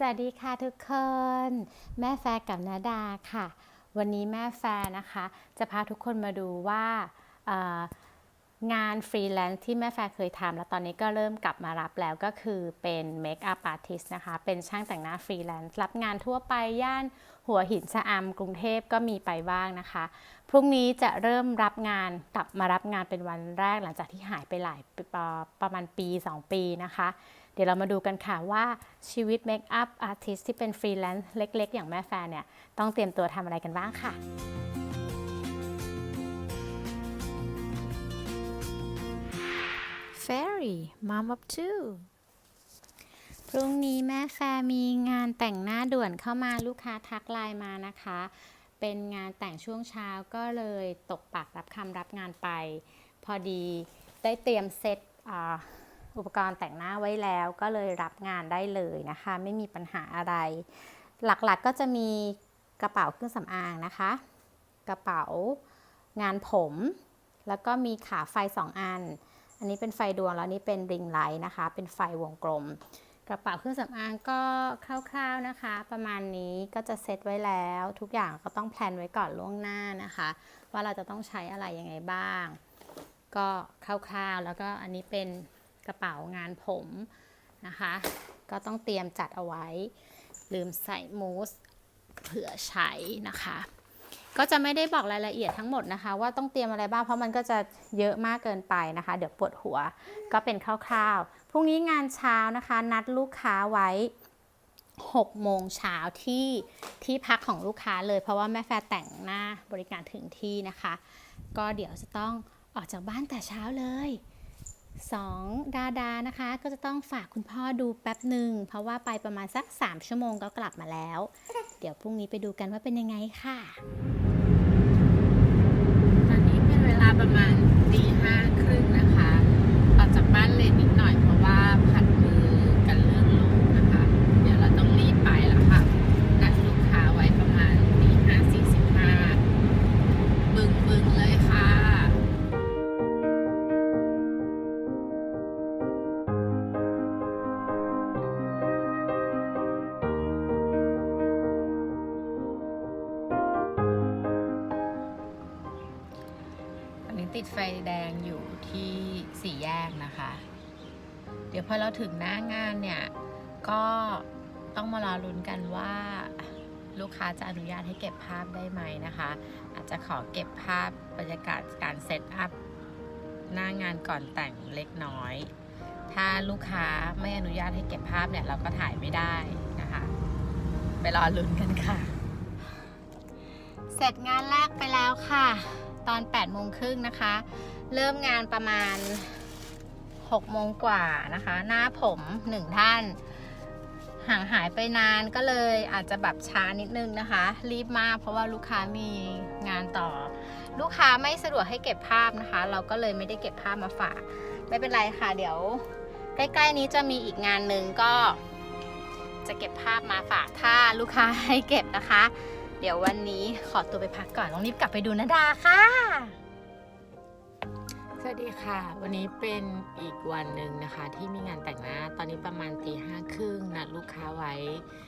สวัสดีค่ะทุกคน แม่แฟร์กับนาดาค่ะ วันนี้แม่แฟร์นะคะ จะพาทุกคนมาดูว่างานฟรีแลนซ์ที่แม่แฟร์เคยทำแล้วตอนนี้ก็เริ่มกลับมารับแล้วก็คือเป็นเมคอัพอาร์ติสนะคะ เป็นช่างแต่งหน้าฟรีแลนซ์รับงานทั่วไปย่านหัวหินชะอำกรุงเทพก็มีไปบ้างนะคะ พรุ่งนี้จะเริ่มรับงานกลับมารับงานเป็นวันแรกหลังจากที่หายไปหลายปประมาณปี 2 ปีนะคะ เดี๋ยวเรามาดูกันค่ะว่าชีวิตเมคอัพอาร์ติสที่เป็นฟรีแลนซ์เล็ก ๆ อย่างแม่แฟนเนี่ย ต้องเตรียมตัวทำอะไรกันบ้างค่ะ Fairy, mom of two. พรุ่งนี้แม่แฟร์มีงานแต่งหน้าด่วนเข้ามาลูกค้าทักไลน์มานะคะ เป็นงานแต่งช่วงเช้าก็เลยตกปากรับคำรับงานไป พอดีได้เตรียมเซต อุปกรณ์แต่งหน้าไว้แล้วก็เลยรับงานได้เลยนะคะ ไม่มีปัญหาอะไร หลักๆก็จะมีกระเป๋าเครื่องสำอางนะคะ กระเป๋างานผม แล้วก็มีขาไฟ 2 อัน อันนี้เป็นไฟดวงแล้วนี่เป็นริงไลท์นะคะ เป็นไฟวงกลม กระเป๋าเครื่องสำอางก็คร่าวๆนะคะ ประมาณนี้ก็จะเซตไว้แล้ว ทุกอย่างก็ต้องแพลนไว้ก่อนล่วงหน้านะคะ ว่าเราจะต้องใช้อะไรยังไงบ้าง ก็คร่าวๆ แล้วก็อันนี้เป็น กระเป๋างานผมนะคะ ก็ต้องเตรียมจัดเอาไว้ ลืมใส่มูสเผื่อใช้นะคะ ก็จะไม่ได้บอกรายละเอียดทั้งหมดนะคะ ว่าต้องเตรียมอะไรบ้างเพราะมันก็จะเยอะมากเกินไปนะคะ เดี๋ยวปวดหัวก็เป็นคร่าวๆพรุ่งนี้งานเช้านะคะ นัดลูกค้าไว้6โมงเช้าที่ที่พักของลูกค้าเลย เพราะว่าแม่แฟแต่งหน้าบริการถึงที่นะคะ ก็เดี๋ยวจะต้องออกจากบ้านแต่เช้าเลย สองดาดานะคะ ก็จะต้องฝากคุณพ่อดูแป๊บหนึ่ง เพราะว่าไปประมาณสัก 3 ชั่วโมงก็กลับมาแล้ว เดี๋ยวพรุ่งนี้ไปดูกันว่าเป็นยังไงค่ะ ติดไฟแดงอยู่ที่สี่แยกนะคะ เดี๋ยวพอเราถึงหน้างานเนี่ย ก็ต้องมารอลุ้นกันว่าลูกค้าจะอนุญาตให้เก็บภาพได้ไหมนะคะ อาจจะขอเก็บภาพบรรยากาศการเซตอัพหน้างานก่อนแต่งเล็กน้อย ถ้าลูกค้าไม่อนุญาตให้เก็บภาพเนี่ยเราก็ถ่ายไม่ได้นะคะ ไปรอลุ้นกันค่ะ เสร็จงานแรกไปแล้วค่ะ ตอน8โมงครึ่งนะคะ เริ่มงานประมาณ6โมงกว่านะคะ หน้าผมหนึ่งท่าน ห่างหายไปนานก็เลยอาจจะแบบช้านิดนึงนะคะ รีบมากเพราะว่าลูกค้ามีงานต่อ ลูกค้าไม่สะดวกให้เก็บภาพนะคะ เราก็เลยไม่ได้เก็บภาพมาฝากไม่เป็นไรค่ะ เดี๋ยวใกล้ๆนี้จะมีอีกงานหนึ่งก็จะเก็บภาพมาฝากถ้าลูกค้าให้เก็บนะคะ เดี๋ยววันนี้ขอตัวไปพักก่อนต้องรีบกลับไปดูนาดาค่ะ สวัสดีค่ะ วันนี้เป็นอีกวันหนึ่งนะคะ ที่มีงานแต่งหน้า ตอนนี้ประมาณตีห้าครึ่งนัดลูกค้าไว้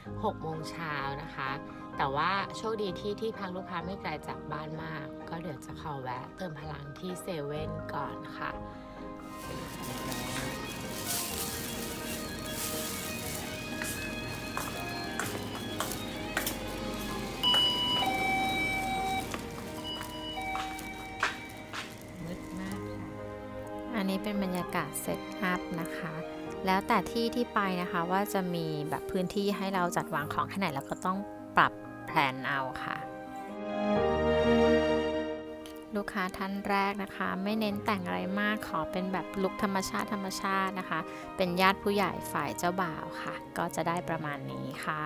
6โมงเช้านะคะ แต่ว่าโชคดีที่ที่พักลูกค้าไม่ไกลจากบ้านมาก ก็เดี๋ยวจะขอแวะเติมพลังที่เซเว่นก่อนค่ะ เซตอัพนะคะ แล้วแต่ที่ที่ไปนะคะว่าจะมีแบบพื้นที่ให้เราจัดวางของแค่ไหนแล้วก็ต้องปรับแผนเอาค่ะ ลูกค้าท่านแรกนะคะ ไม่เน้นแต่งอะไรมากขอเป็นแบบลุคธรรมชาติธรรมชาตินะคะ เป็นญาติผู้ใหญ่ฝ่ายเจ้าบ่าวค่ะ ก็จะได้ประมาณนี้ค่ะ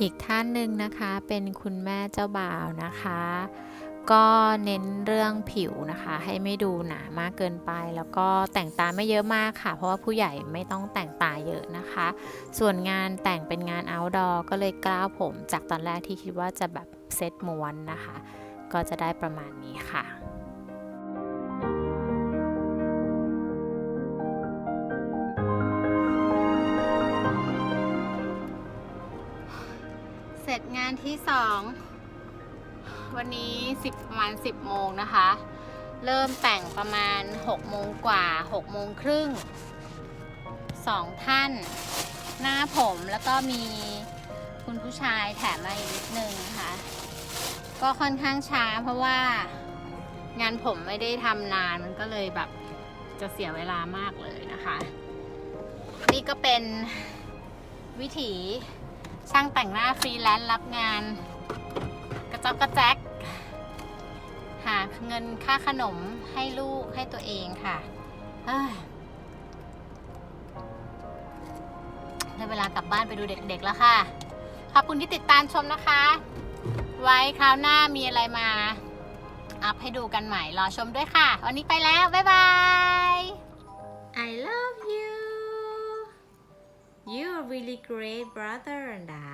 อีกท่านหนึ่งนะคะเป็นคุณแม่เจ้าบ่าวนะคะ ก็เน้นเรื่องผิวนะคะ ให้ไม่ดูหนามากเกินไป แล้วก็แต่งตาไม่เยอะมากค่ะ เพราะว่าผู้ใหญ่ไม่ต้องแต่งตาเยอะนะคะ ส่วนงานแต่งเป็นงานเอาท์ดอร์ก็เลยกล้าผมจากตอนแรกที่คิดว่าจะแบบเซตม้วนนะคะ ก็จะได้ประมาณนี้ค่ะเสร็จงานที่สอง วันนี้สิบประมาณสิบโมงนะคะ เริ่มแต่งประมาณหกโมงกว่าหกโมงครึ่งสองท่าน หน้าผมแล้วก็มีคุณผู้ชายแถมมาอีกนิดนึงนะคะก็ค่อนข้างช้าเพราะว่างานผมไม่ได้ทำนานมันก็เลยแบบจะเสียเวลามากเลยนะคะ นี่ก็เป็นวิถีช่างแต่งหน้าฟรีแลนซ์รับงานกระจอกกระแจก เงินค่าขนมให้ลูกให้ตัวเองค่ะเฮ้ยได้เวลากลับบ้านไปดูเด็กๆแล้วค่ะ ขอบคุณที่ติดตามชมนะคะ ไว้คราวหน้ามีอะไรมา อัพให้ดูกันใหม่ รอชมด้วยค่ะ วันนี้ไปแล้ว บ๊ายบาย I love you you are really great brother นะ